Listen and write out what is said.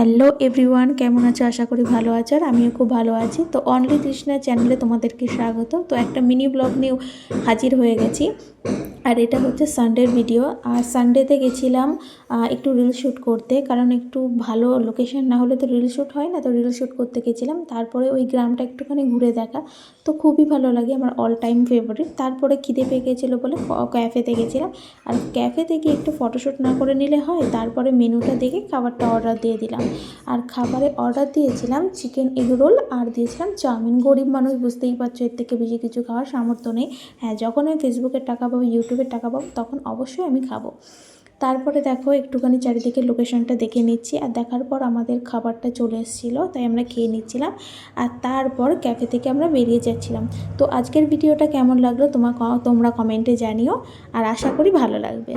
Hello everyone কেমন আছো? আশা করি ভালো আছো আর আমিও খুব ভালো আছি। তো অনলি তৃষ্ণা চ্যানেলে তোমাদেরকে স্বাগত তো একটা মিনি ব্লগ নিয়েও হাজির হয়ে গেছি। আর এটা হচ্ছে সানডের ভিডিও আর সানডেতে গেছিলাম একটু রিল শ্যুট করতে, কারণ একটু ভালো লোকেশন না হলে তো রিল শ্যুট হয় না, তো রিল শ্যুট করতে গেছিলাম। তারপরে ওই গ্রামটা একটুখানি ঘুরে দেখা, তো খুবই ভালো লাগে, আমার অল টাইম ফেভারিট তারপরে খিদে পেয়ে গেছিল বলে ক্যাফেতে গেছিলাম। আর ক্যাফেতে গিয়ে একটু ফটোশ্যুট না করে নিলে হয়, তারপরে মেনুটা দেখে খাবারটা অর্ডার দিয়ে দিলাম। আর খাবারে অর্ডার দিয়েছিলাম চিকেন এগ রোল আর দিয়েছিলাম চাউমিন। গরিব মানুষ বুঝতেই পারছ, এর থেকে বেশি কিছু খাওয়ার সামর্থ্য নেই। হ্যাঁ যখন আমি ফেসবুকের টাকা পাবো ইউটিউবের টাকা পাবো, তখন অবশ্যই আমি খাব। তারপরে দেখো একটুখানি চারিদিকে লোকেশনটা দেখে নিচ্ছি, আর দেখার পর আমাদের খাবারটা চলে এসেছিল, তাই আমরা খেয়ে নিচ্ছিলাম। আর তারপর ক্যাফে থেকে আমরা বেরিয়ে যাচ্ছিলাম। তো আজকের ভিডিওটা কেমন লাগল তোমার তোমরা কমেন্টে জানিও, আর আশা করি ভালো লাগবে।